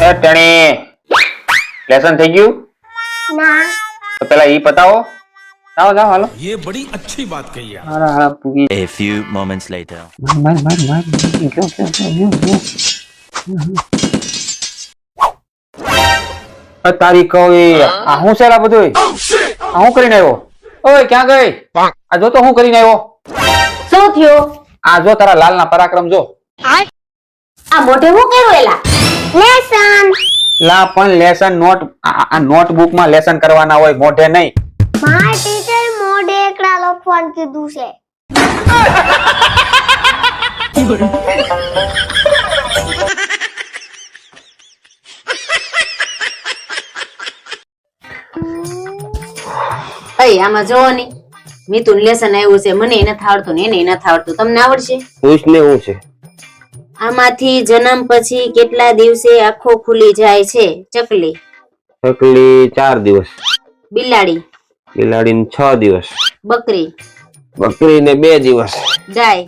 એ ટણી લેસન થઈ ગયું ના તો પેલા ઈ પતાવો જાઓ જાઓ હાલો ये बड़ी अच्छी बात कही है હારા હારા પૂગી A few moments later. માર માર માર માર ગયો ગયો ગયો ગયો અ તારી કઈ આ હું છે આ બધું આ હું કરીને આવ્યો ઓય ક્યાં ગઈ આ જો તો હું કરીને આવ્યો શું થયું આ જો તારા લાલના પરાક્રમ જો. આ મોઢે હું કર્યું એલા? લેસન. લા પણ લેસન નોટ આ નોટબુકમાં લેસન કરવાના હોય મોઢે નહીં. મારા ટીચર મોઢે એકડા લખવાનું કીધું છે. અય આમાં જોવો ની મિતુન લેસન આવ્યું છે મને એને થાવડતું ને એને એના થાવડતું તમને આવડશે? હું છે. આમાંથી જન્મ પછી કેટલા દિવસે આંખો ખુલી જાય છે? ચકલી. ચકલી ચાર દિવસ. બિલાડી. બિલાડી છ દિવસ. બકરી. બકરીને બે દિવસ. ગાય.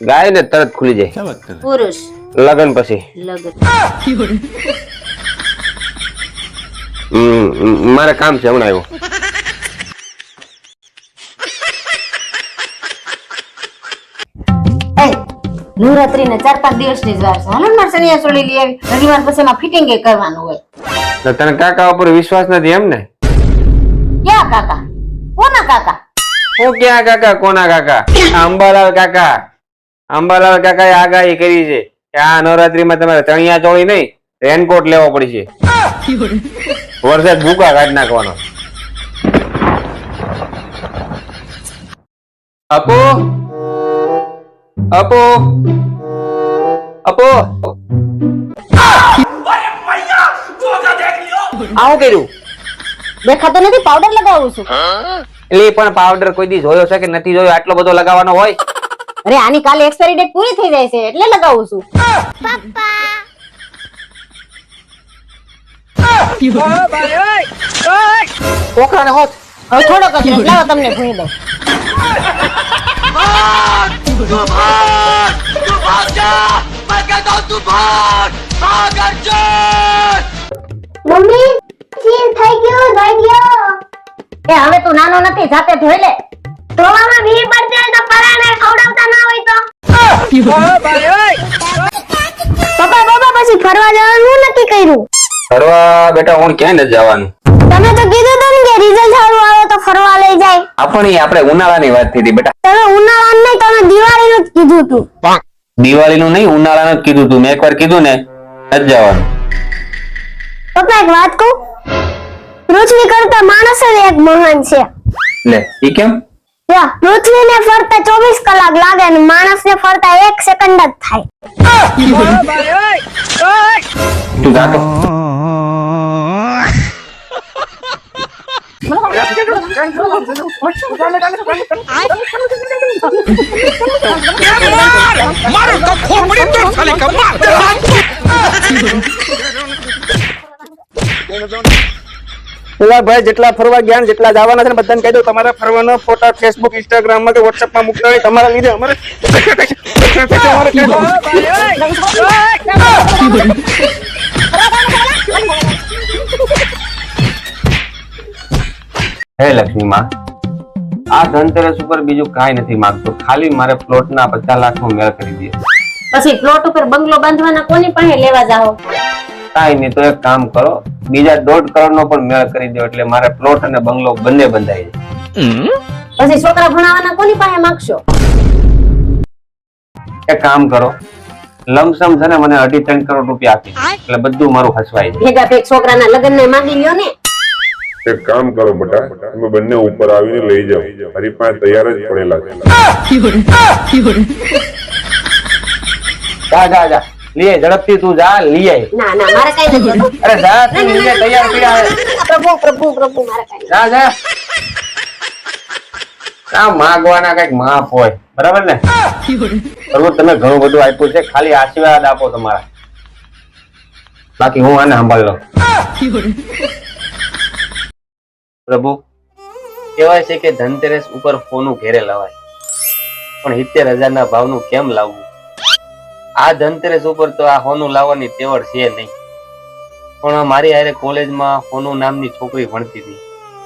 ગાય ને તરત ખુલી જાય. પુરુષ. લગન પછી. લગન. મારે કામ છે હમણાં આવ્યો. નવરાત્રી ને ચાર પાંચ દિવસની જ વાર છે. ને મારે ચણિયા ચોળી લઈ આવી રવિવાર પછી એમાં ફિટિંગ કરવાનું હોય. તો તને કાકા ઉપર વિશ્વાસ નથી એમ ને ક્યાં કાકા? કોના કાકા? હું ક્યાં કાકા કોના કાકા? અંબાલાલ કાકા. અંબાલાલ કાકાએ આગાહી કરી છે કે આ નવરાત્રીમાં તમારે ચણિયા ચોળી નહીં રેનકોટ લેવો પડશે. વરસાદ ભૂકા કાઢી નાખવાનો. અપો અપો અપો આવું કર્યું દેખાતો નથી પાવડર લગાવું છું એટલે પણ પાવડર કોઈ દી જોયો છે કે નથી જોયો? આટલો બધો લગાવવાનો હોય? અરે આની કાલે એક્સપાયરી ડેટ પૂરી થઈ જાય છે એટલે લગાવું છું. કોકરાને હોત. હવે થોડો જ લાવો તમને ભૂલી દઉં મમ્મી સીન થઈ ગયું ગયો. એ હવે તું નાનો નથી જાતે ધોઈ લે. ધોવામાં ભીડ પડતી હોય તો પરાણે ખવડાવતા ના હોય તો. પપ્પા પપ્પા પછી ફરવા જવાનું નક્કી કર્યું. ફરવા બેટા હું ક્યાં નથી જવાનું. તમે તો કીધું હતું ને કે રિઝલ્ટ ફરવા લઈ જાય. આપણી આપણે ઉનાળાની વાત થઈ હતી બેટા. તમે ઉનાળાનું નહીં તમે દિવાળીનું જ કીધું હતું દિવાળીનું નહીં ઉનાળાનું જ કીધું તું. મેં એકવાર કીધું ને જ જવાનું. પપ્પા એક વાત કહું? પૃથ્વી કરતા માણસ જ એક મહાન છે. લે ઈ કેમ? જો પૃથ્વીને ફરતા ચોવીસ કલાક લાગે અને માણસને ફરતા એક સેકન્ડ જ થાય. તું જાતો મારો પેલા ભાઈ, જેટલા ફરવા ગયા જેટલા જવાના છે બધાને કહી દો તમારા ફરવાનો ફોટા ફેસબુક ઇન્સ્ટાગ્રામમાં કે વોટ્સએપમાં મૂકતા હોય, તમારા લીધે અમારે હે લક્ષ્મી માં આ ધનતેરસ ઉપર બીજું કાંઈ નથી માંગતો. ખાલી મારે પ્લોટ ના પચાસ લાખ નો મેળ કરી દે. પછી પ્લોટ ઉપર બંગલો બાંધવાના કોની પાસે લેવા જાઓ? કાંઈ નહીં તો એક કામ કરો. બીજા દોઢ કરોડ નો પણ મેળ કરી દો એટલે મારે પ્લોટ અને બંગલો બંને બંધાઈ જાય. પછી છોકરા ભણાવવાના કોની પાસે માંગશો? એક કામ કરો. લમસમ છે ને મને અઢી ત્રણ કરોડ રૂપિયા આપી એટલે બધું મારું હસવાઈ જાય. ભેગા ભેગ છોકરાના લગ્ન ને માંગી લ્યો ને. એક કામ કરો બેટા તમે બંને ઉપર આવીને લઈ જાઓ. મારી પાસે તૈયાર જ પડેલા છે. જા જા જા. લીએ ઝડપથી તું જા લીએ ના ના મારે કઈ નથી અરે જા તું લીએ તૈયાર પડ્યા પ્રભુ પ્રભુ પ્રભુ મારે કઈ જા જા. આ માગવાના કંઈક માફ હોય. બરાબર ને? બરોબર તમે ઘણું બધું આપ્યું છે. ખાલી આશીર્વાદ આપો તમારા. બાકી હું આને સંભાળ લઉં. પ્રભુ કહેવાય છે કે ધનતેરસ ઉપર ફોનું ઘેરે લવાય. પણ સિત્તેર હજાર ના ભાવનું કેમ લાવવું? આ ધનતેરસ ઉપર તો આ હોનું લાવવાની તેવડ છે નહીં. પણ મારી હારે કોલેજમાં હોનું નામની છોકરી ભણતી હતી.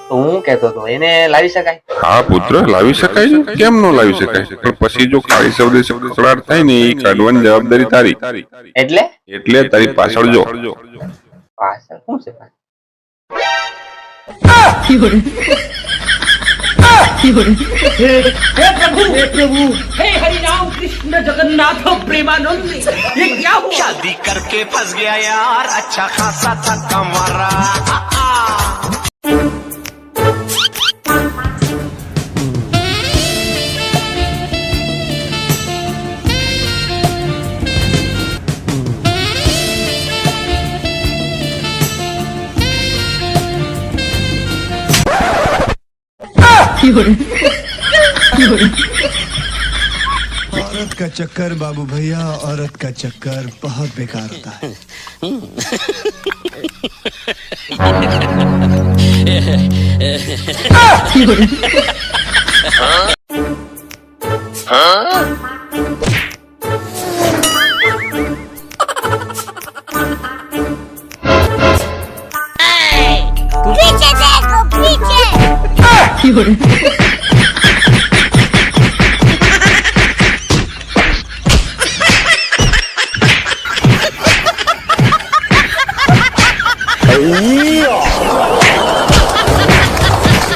તો હું કહેતો હતો એને લાવી શકાય? હા પુત્ર લાવી શકાય છે. કેમ ન લાવી શકાય? પણ પછી જો કાળી શબ્દ કકડાટ થાય ને એ કાઢવાની જવાબદારી તારી. એટલે? એટલે તારી પાછળ જો. પાછળ શું છે কি করে কি प्रभु हे प्रभु हे हरि राम कृष्ण जगन्नाथ प्रेमानंद ये क्या हुआ शादी करके फंस गया यार अच्छा खासा था कमारा औरत का चक्कर बाबू भैया औरत का चक्कर बहुत बेकार होता है। पीछे 有人。哎呀！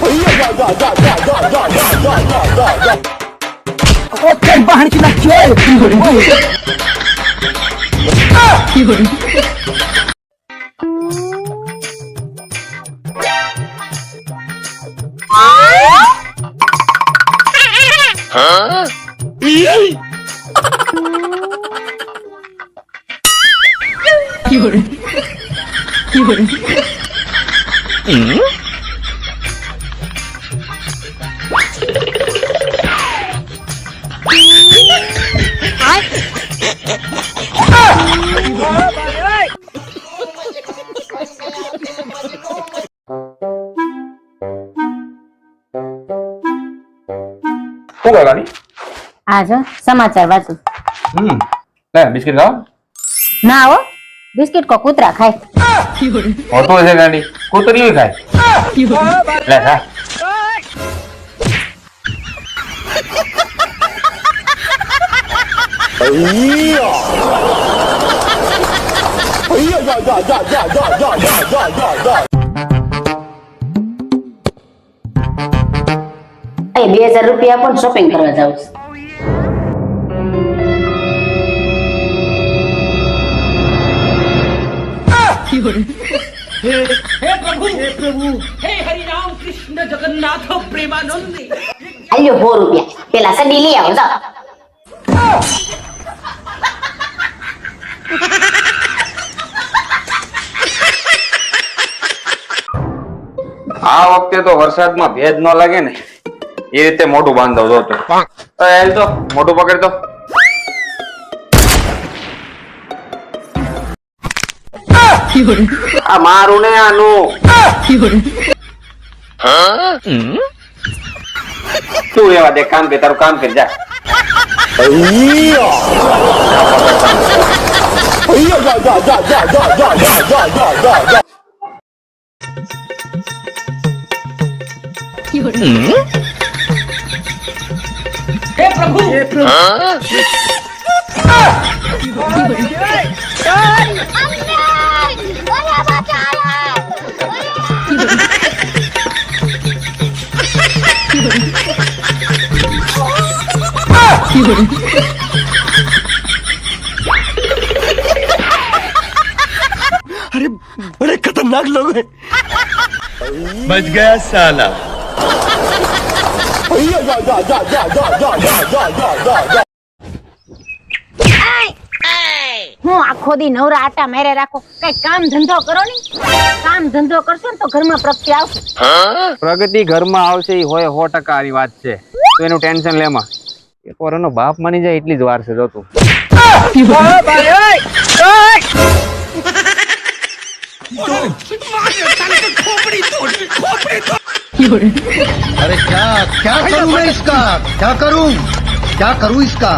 哎呀！呀呀呀呀呀呀呀呀呀！我干巴你去那叫！一人，一。Fiore. Fiore. Mm? I... શું કરવાની આ જો સમાચાર વાંચું. હમ. લે બિસ્કિટ ખાવ ના આવો બિસ્કિટ કો કૂતરા ખાય. હોતું હશે ગાંડી. કૂતરીઓ ખાય. લે ખા બે હજાર રૂપિયા આપો શોપિંગ કરવા જાઉં છું. આ વખતે તો વરસાદમાં ભેજ ન લાગે ને. એ રીતે મોટું બાંધો જો તો હાલ તો મોટું પકડ તો. આ મારું ને આનું. તું એવા દે કામ કે તારું કામ કરી જા. हे प्रभु। हे? प्रभु बड़े खतरनाक लोग हैं। बच गया साला। હું આખો દી નવરા આટા મેરે રાખો? કઈ કામ ધંધો કરો ને કામ ધંધો કરશો ને તો ઘરમાં પ્રગતિ આવશે. પ્રગતિ ઘરમાં આવશે એ હોય સો ટકા આવી વાત છે. તો એનું ટેન્શન લેમાં એક વાર એનો બાપ માની જાય એટલી જ વાર છે જોતું अरे क्या क्या करूं मैं इसका क्या करूं क्या करूं इसका